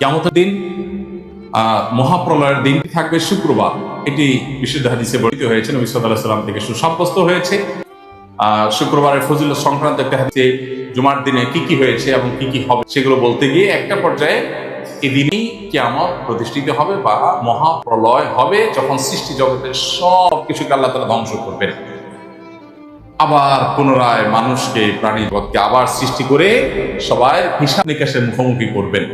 কেমতের দিন মহাপ্রলয়ের দিন থাকবে শুক্রবার। এটি বিশুদ্ধ হাদিসে বর্ণিত হয়েছে, নবী সাল্লাহ সাল্লাম থেকে সুসাব্যস্ত হয়েছে। শুক্রবারের ফজিল সংক্রান্ত একটা হাতে জুমার দিনে কি কি হয়েছে এবং কি কি হবে সেগুলো বলতে গিয়ে একটা পর্যায়ে এদিনই কিয়ামত প্রতিষ্ঠিত হবে বা মহাপ্রলয় হবে যখন সৃষ্টি জগতের সব কিছুকে আল্লাহ তারা ধ্বংস করবেন। আবার পুনরায় মানুষকে প্রাণী জগৎকে আবার সৃষ্টি করে সবাই হিসাব নিকাশের মুখোমুখি করবেন।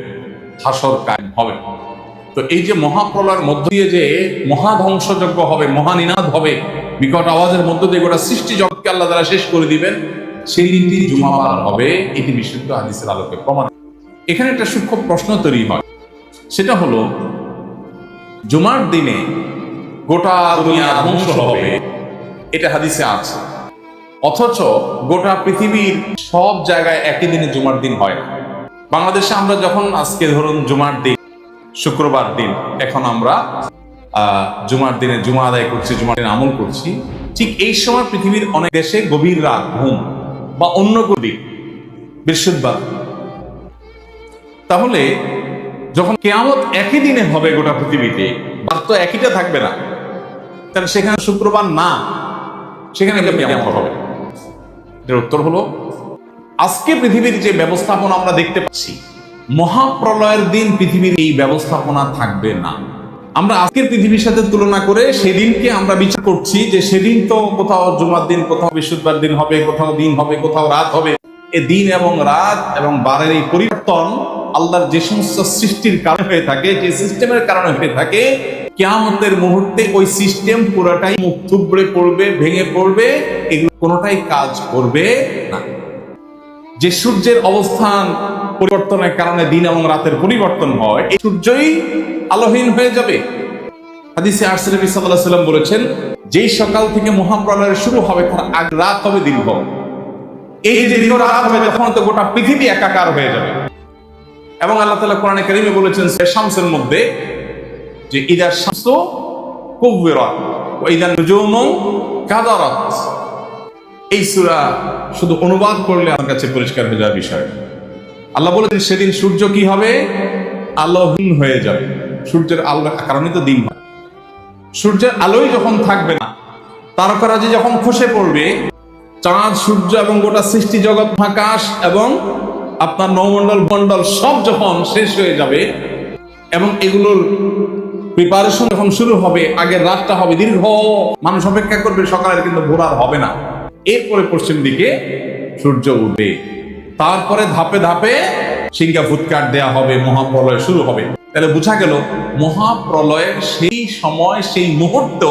হাসর কায়েম হবে। তো এই যে মহাপ্রলয়ের মধ্য দিয়ে যে মহাধ্বংসযজ্ঞ হবে, মহানিনাদ হবে, বিকট আওয়াজের মধ্য দিয়ে গোটা সৃষ্টি জগৎকে আল্লাহ দ্বারা শেষ করে দিবেন, সেই দিনটি জুমাবার হবে এটি বিশুদ্ধ হাদিসের আলোকে প্রমাণ। এখানে একটা সূক্ষ্ম প্রশ্ন তৈরি হয়। সেটা হলো, জুমার দিনে গোটা দুনিয়া ধ্বংস হবে, এটা হাদিসে আছে। অথচ গোটা পৃথিবীর সব জায়গায় একই দিনে জুমার দিন হয় না। বাংলাদেশে আমরা যখন আজকে ধরুন জুমার দিন, শুক্রবার দিন, এখন আমরা জুমার দিনে জুমা আদায় করছি, জুমার দিন আমল করছি, ঠিক এই সময় পৃথিবীর অনেক দেশে গভীর রাত, ঘুম, বা অন্য গভীর বৃহস্পতিবার। তাহলে যখন কেয়ামত একই দিনে হবে গোটা পৃথিবীতে বার তো একইটা থাকবে না তাহলে সেখানে শুক্রবার না, সেখানে কেয়ামত হবে। এটার উত্তর হলো আজকে পৃথিবীর যে ব্যবস্থাপনা আমরা দেখতে পাচ্ছি, মহাপ্রলয়ের দিন পৃথিবীর এই ব্যবস্থাপনা থাকবে না। আমরা আজকের পৃথিবীর সাথে তুলনা করে সেদিনকে আমরা বিচার করছি যে সেদিন তো কোথাও জুমার দিন, কোথাও বৃহস্পতিবার দিন হবে, কোথাও দিন হবে, কোথাও রাত হবে। এ দিন এবং রাত এবং বারের এই পরিবর্তন আল্লাহর যে সমস্ত সৃষ্টির কারণে হয়ে থাকে, যে সিস্টেমের কারণে হয়ে থাকে, কেয়ামতের মুহূর্তে ওই সিস্টেম পুরোটাই মুখ থুবড়ে পড়বে, ভেঙে পড়বে, এগুলো কোনোটাই কাজ করবে না। যে সূর্যের অবস্থান পরিবর্তনের কারণে দিন এবং রাতের পরিবর্তন হয়, এই সূর্যই আলোহীন হয়ে যাবে। হাদিসে আরসে নবী সাল্লাল্লাহু আলাইহি সাল্লাম বলেছেন, যেই সকাল থেকে মহাপ্রলয় শুরু হবে, তার আগ রাত হবে দীর্ঘ। এই যে দীর্ঘ রাত হবে, তখন তো গোটা পৃথিবী একাকার হয়ে যাবে। এবং আল্লাহ তাআলা কোরআনে কারিমে বলেছেন শামসের মধ্যে যে ইদা শামসু কুববিরাত, ওয়া ইদা নুজুমু কাদারাত। এই সূরা শুধু অনুবাদ করলে আমার কাছে পরিষ্কার হয়ে যাওয়ার বিষয়। আল্লাহ বলেছেন সেদিন সূর্য কি হবে? আলোহীন হয়ে যাবে। সূর্যের আলো কারণে তো দিন হয় সূর্যের আলোই যখন থাকবে না, তারকারাজি যখন খসে পড়বে, চাঁদ, সূর্য এবং গোটা সৃষ্টি জগৎ, আকাশ এবং আপনার নৌমণ্ডল মণ্ডল সব যখন শেষ হয়ে যাবে, এবং এগুলোর প্রিপারেশন যখন শুরু হবে, আগের রাতটা হবে দীর্ঘ, মানুষ অপেক্ষা করবে সকালের, কিন্তু ভোর আর হবে না। এরপরে পশ্চিম দিকে সূর্য উঠবে। তারপরে ধাপে ধাপে সিংহা ফুৎকার দেয়া হবে, মহাপ্রলয় শুরু হবে। তাহলে বোঝা গেল, মহাপ্রলয়ের সেই সময়, সেই মুহূর্ত,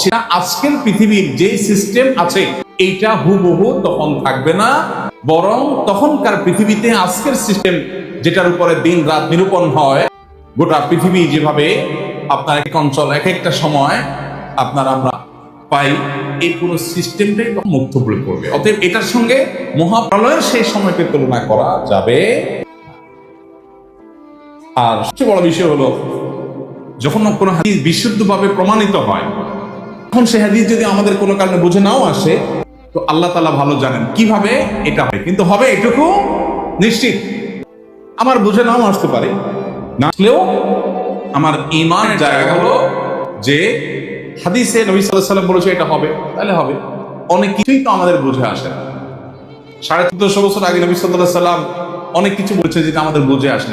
সেটা আজকের পৃথিবীর যে সিস্টেম আছে, এইটা হুবহু তখন থাকবে না। বরং তখনকার পৃথিবীতে আজকের সিস্টেম যেটার উপরে দিন রাত নিরূপণ হয়, গোটা পৃথিবী যেভাবে আপনার এক অঞ্চল, এক একটা সময় আপনার আমরা পাই। এই পুরো সিস্টেমটাই মুক্ত পড়ে পড়বে অতএব এটার সঙ্গে মহাপ্রলয়ের সেই সময়কে তুলনা করা যাবে। আর সবচেয়ে বড় বিষয় হলো, যখন কোনো হাদিস বিশুদ্ধভাবে প্রমাণিত হয়, তখন সে হাদিস যদি আমাদের কোনো কারণে বুঝে নাও আসে, তো আল্লাহ তালা ভালো জানেন কীভাবে এটা হয়। কিন্তু হবে এটুকু নিশ্চিত। আমার বুঝে নাও আসতে পারে। না আসলেও আমার ইমান জায়গা হলো যে হাদিসে নবী সাল্লাম বলেছে এটা হবে, তাহলে হবে। অনেক কিছুই তো আমাদের বুঝে আসে না। সাড়ে চোদ্দশো বছর আগে নবী সাল্লাহ সাল্লাম অনেক কিছু বলছে যেটা আমাদের বুঝে আসে